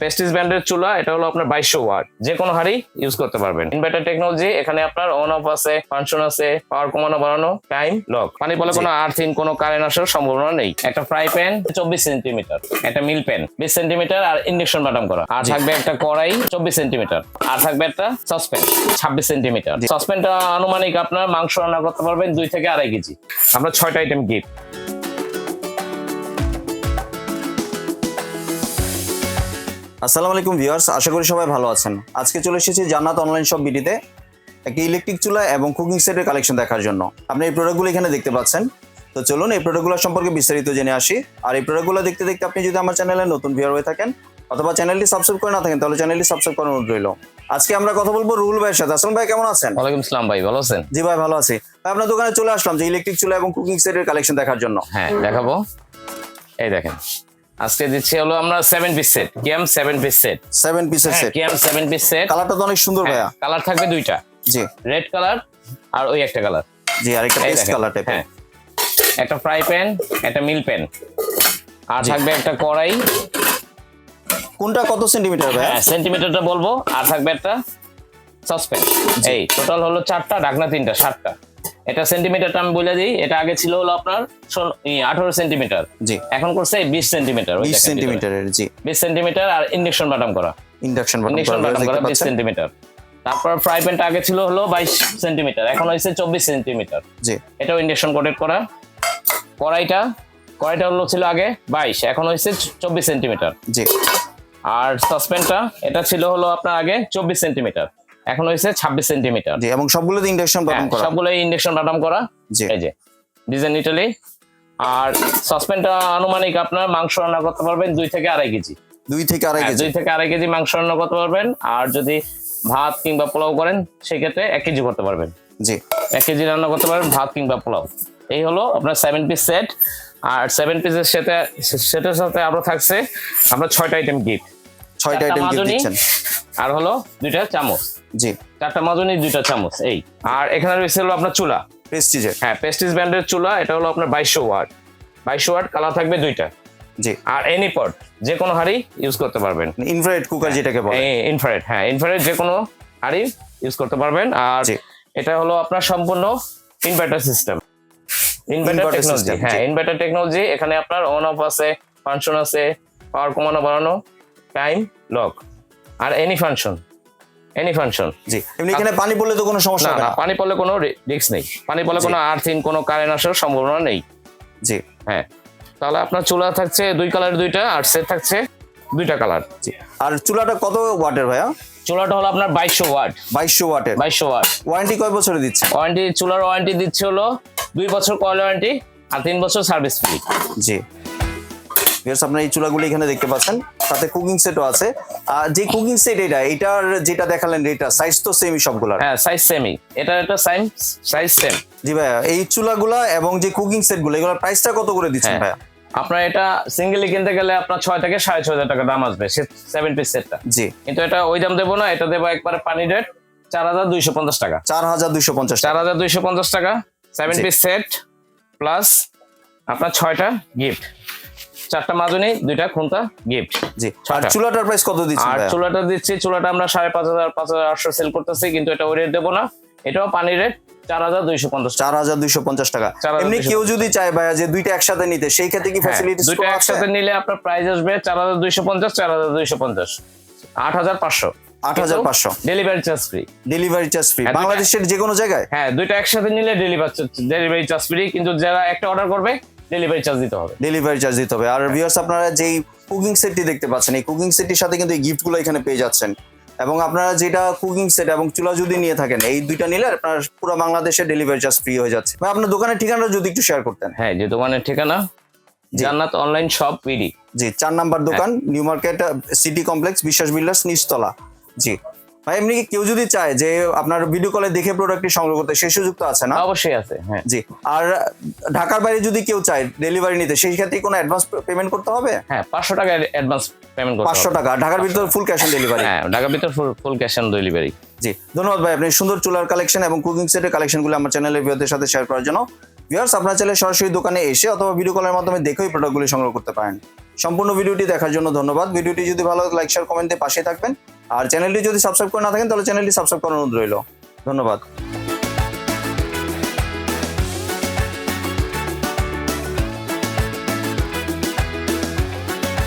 পেস্টিস ব্র্যান্ডের চুলা এটা হলো আপনার বাইশশো ওয়াট। যে কোনো হাড়ি ইউজ করতে পারবেন। ইনভার্টার টেকনোলজি এখানে আপনার অন অফ আছে ফাংশন আছে পাওয়ার কমানো বাড়ানো টাইম লক পানি বলে কোনো আর্থিং কোনো কারেন্ট আসার সম্ভাবনা নেই। একটা ফ্রাই প্যান চব্বিশ সেন্টিমিটার একটা মিল প্যান বিশ সেন্টিমিটার আর ইন্ডাকশন বাটাম করা। আর থাকবে একটা কড়াই চব্বিশ সেন্টিমিটার আর থাকবে একটা সসপ্যান ছাব্বিশ সেন্টিমিটার সসপ্যানটা আনুমানিক আপনার মাংস রান্না করতে পারবেন দুই থেকে আড়াই কেজি। আমরা ছয়টা আইটেম গিফট আসসালামু আলাইকুম ভিউয়ার্স আশা করি সবাই ভালো আছেন। আজকে চলে এসেছি জান্নাত অনলাইন শপ বিডিতে একটি ইলেকট্রিক চুলা এবং কুকিং সেটের কালেকশন দেখার জন্য। আপনি এই প্রোডাক্টগুলো এখানে দেখতে পাচ্ছেন। তো চলুন এই প্রোডাক্টগুলো সম্পর্কে বিস্তারিত জেনে আসি। আর এই প্রোডাক্টগুলো দেখতে দেখতে আপনি যদি আমার চ্যানেলে নতুন ভিউয়ার হয়ে থাকেন অথবা চ্যানেলটি সাবস্ক্রাইব করে না থাকেন তাহলে চ্যানেলটি সাবস্ক্রাইব করার অনুরোধ রইল। আজকে আমরা কথা বলব রুল ভাইয়ের সাথে। আসলাম ভাই কেমন আছেন? ওয়ালাইকুম আসসালাম ভাই ভালো আছেন? জি ভাই ভালো আছি। ভাই আপনার দোকানে চলে আসলাম যে ইলেকট্রিক চুলা এবং কুকিং সেটের কালেকশন দেখার জন্য। হ্যাঁ দেখাবো। এই দেখেন। আজকে দিচ্ছি হলো আমরা seven piece set Kiam seven piece set seven পিসের set Kiam seven piece set কালারটা তো অনেক সুন্দর ভাইয়া। কালার থাকবে দুইটা। জি। রেড কালার আর ওই একটা কালার জি আর একটা পেস্ট কালার টাইপের হ্যাঁ। একটা ফ্রাই প্যান একটা মিল প্যান আর থাকবে একটা কড়াই। কোনটা কত সেন্টিমিটার ভাইয়া? হ্যাঁ সেন্টিমিটারটা বলব। আর থাকবে একটা সসপ্যান এই টোটাল হলো চারটা ঢাকনা তিনটা সাতটা। এটা সেন্টিমিটারটা আমি বলে দিই। এটা আগে ছিল হলো আপনার আঠারো সেন্টিমিটার জি। এখন করছে বিশ সেন্টিমিটার বিশ সেন্টিমিটারের জি। বিশ সেন্টিমিটার আর ইন্ডাকশন বাটাম করা। ইন্ডাকশন ইন্ডাকশন বাটাম করা বিশ সেন্টিমিটার তারপর ফ্রাই প্যানটা আগে ছিল হলো বাইশ সেন্টিমিটার এখন হয়েছে চব্বিশ সেন্টিমিটার জি। এটাও ইন্ডাকশন কোটেড করা। কড়াইটা কড়াইটা হলো ছিল আগে বাইশ এখন হয়েছে চব্বিশ সেন্টিমিটার জি। আর সসপ্যানটা এটা ছিল হলো আপনার আগে চব্বিশ সেন্টিমিটার এখন হয়েছে ছাব্বিশ সেন্টিমিটার। এবং সবগুলোতে ইন্ডাকশন বাটন করা। সবগুলো ইন্ডাকশন বাটাম করা। এই যে ডিজাইন ইটালি আর সসপ্যানটা আনুমানিক আপনার মাংস রান্না করতে পারবেন দুই থেকে আড়াই কেজি। দুই থেকে আড়াই হ্যাঁ, কেজি। দুই থেকে আড়াই কেজি মাংস রান্না করতে পারবেন। আর যদি ভাত কিংবা পোলাও করেন সেক্ষেত্রে এক কেজি করতে পারবেন। জি। এক কেজি রান্না করতে পারবেন ভাত কিংবা পোলাও। এই হলো আপনার সেভেন পিস সেট আর সেভেন পিসের সাথে সেটার সাথে আরও থাকছে আপনার ছয়টা আইটেম গিফট ছয়টা আইটেম গিফট দিচ্ছেন। আর হলো দুইটা চামচ। জি। চারটা মাজনি দুইটা চামচ এই। আর এখানে রয়েছে হলো আপনার চুলা। প্রেস্টিজের হ্যাঁ পেস্টিস ব্র্যান্ডের চুলা এটা হলো আপনার বাইশশো ওয়াট। বাইশশো ওয়াট কালার থাকবে দুইটা। জি। আর এনি পট যে কোনো হাড়ি ইউজ করতে পারবেন। ইনফ্রারেড কুকার যেটাকে বলে। ইনফ্রারেড হ্যাঁ ইনফ্রারেড যে কোনো হাড়ি ইউজ করতে পারবেন। আর এটা হলো আপনার সম্পূর্ণ ইনভার্টার সিস্টেম ইনভার্টার টেকনোলজি হ্যাঁ ইনভার্টার টেকনোলজি এখানে আপনার অন অফ আছে ফাংশন আছে পাওয়ার কমানো বাড়ানো। টাইম লক আর এনি ফাংশন এনি ফাংশন জি। এমনি এখানে পানি পড়লে তো কোনো সমস্যা না পানি পড়লে কোনো রিস্ক নেই। পানি পড়লে কোনো আর্থিং কোনো কারেন্ট আসার সম্ভাবনা নেই। জি। হ্যাঁ। তাহলে আপনার চুলা থাকছে দুই কালার দুইটা আর সেট থাকছে দুইটা কালার জি। আর চুলাটা কত ওয়াটের ভাইয়া? চুলাটা হলো আপনার বাইশশো ওয়াট। বাইশশো ওয়াটের। বাইশশো ওয়াট। ওয়ারেন্টি কয় বছরে দিচ্ছে? ওয়ারেন্টি চুলার ওয়ারেন্টি দিচ্ছে হলো দুই বছর কয়েল ওয়ারেন্টি আর তিন বছর সার্ভিস ফ্রি জি। ভিউয়ার্স আপনারা এই চুলাগুলো এখানে দেখতে পাচ্ছেন। সাথে কুকিং সেটও আছে। আর যে কুকিং সেট এটা এটার যেটা দেখালেন এটা সাইজ তো সেমই সবগুলার। হ্যাঁ সাইজ সেমই এটার একটা সাইজ সাইজ সেম জি ভাইয়া এই চুলাগুলা এবং যে কুকিং সেটগুলো এগুলোর প্রাইসটা কত করে দিচ্ছেন হ্যাঁ। ভাইয়া? আপনার এটা সিঙ্গেলি কিনতে গেলে আপনার ছয় থেকে সাড়ে ছয় হাজার টাকা দাম আসবে সেভেন পিস সেটটা জি। কিন্তু এটা ওই দাম দেবো না এটা দেবো একবার পানি রেট চার হাজার দুইশো পঞ্চাশ টাকা। চার হাজার দুইশো পঞ্চাশ চার হাজার দুইশো পঞ্চাশ টাকা সেভেন পিস সেট প্লাস আপনার ছয়টা গিফট চারটা মাজনি দুইটা খুন্তা গিফট জি। আর চুলাটার প্রাইস কত দিচ্ছেন আর চুলাটা দিচ্ছি চুলাটা আমরা সাড়ে পাঁচ হাজার পাঁচ হাজার আটশো সেল করতেছি কিন্তু এটা ওই রেট দেবো না। এটাও পানি রেট চার হাজার দুইশো পঞ্চাশ চার হাজার দুইশো পঞ্চাশ টাকা। এমনি কেউ যদি চায় ভাইয়া যে দুইটা একসাথে নিতে সেই ক্ষেত্রে কি হ্যাঁ, ফ্যাসিলিটিস দুইটা একসাথে নিলে আপনার প্রাইস আসবে চার হাজার দুইশো পঞ্চাশ চার হাজার দুইশো পঞ্চাশ। আট হাজার পাঁচশো। আট হাজার পাঁচশো। Delivery charge free delivery charge free হ্যাঁ, বাংলাদেশের যে কোনো জায়গায়? হ্যাঁ দুইটা একসাথে নিলে ডেলিভারি ডেলিভারি চার্জ ফ্রি কিন্তু যারা একটা অর্ডার করবে ডেলিভারি চার্জ দিতে হবে। ডেলিভারি চার্জ দিতে হবে। আর ভিউয়ার্স আপনারা যেই কুকিং সেটটি দেখতে পাচ্ছেন এই কুকিং সেটটির সাথে কিন্তু এই গিফটগুলো এখানে পেয়ে যাচ্ছেন। এবং আপনারা যেটা কুকিং সেট এবং চুলা যদি নিয়ে থাকেন এই দুইটা নিলে আপনার পুরো বাংলাদেশে ডেলিভারি চার্জ ফ্রি হয়ে যাচ্ছে। আপনার দোকানের ঠিকানাটা যদি একটু শেয়ার করতেন। হ্যাঁ যে দোকানের ঠিকানা জান্নাত অনলাইন শপ পিডি জি চার নাম্বার দোকান new market city complex Biswas builders নিচতলা। জি। ভাই এমনি কি কেউ যদি চায় যে আপনার ভিডিও কলে দেখে প্রোডাক্টটি সংগ্রহ করতে সেই সুযোগ তো আছে না? অবশ্যই আছে হ্যাঁ। জি আর ঢাকার বাইরে যদি কেউ চায় ডেলিভারি নিতে সেই ক্ষেত্রে কোনো অ্যাডভান্স পেমেন্ট করতে হবে? হ্যাঁ পাঁচশো টাকা অ্যাডভান্স পেমেন্ট করতে পাঁচশো টাকা ঢাকার ভিতরে ফুল ক্যাশ অন ডেলিভারি হ্যাঁ ঢাকার ভিতর ফুল ক্যাশ অন ডেলিভারি জি ধন্যবাদ ভাই আপনি সুন্দর চুলার কালেকশন এবং কুকিং সেটের কালেকশনগুলো আমার চ্যানেলের ভিউয়ারদের সাথে শেয়ার করার জন্য। ভিউয়ার্স আপনার চাইলে সরাসরি দোকানে এসে অথবা ভিডিও কলের মাধ্যমে দেখেই প্রোডাক্টগুলি সংগ্রহ করতে পারেন। সম্পূর্ণ ভিডিওটি দেখার জন্য ধন্যবাদ। ভিডিওটি যদি ভালো লাইক শেয়ার কমেন্টে পাশে থাকবেন। আর চ্যানেলটি যদি সাবস্ক্রাইব করে না থাকেন তাহলে চ্যানেলটি সাবস্ক্রাইব করার অনুরোধ রইল। ধন্যবাদ।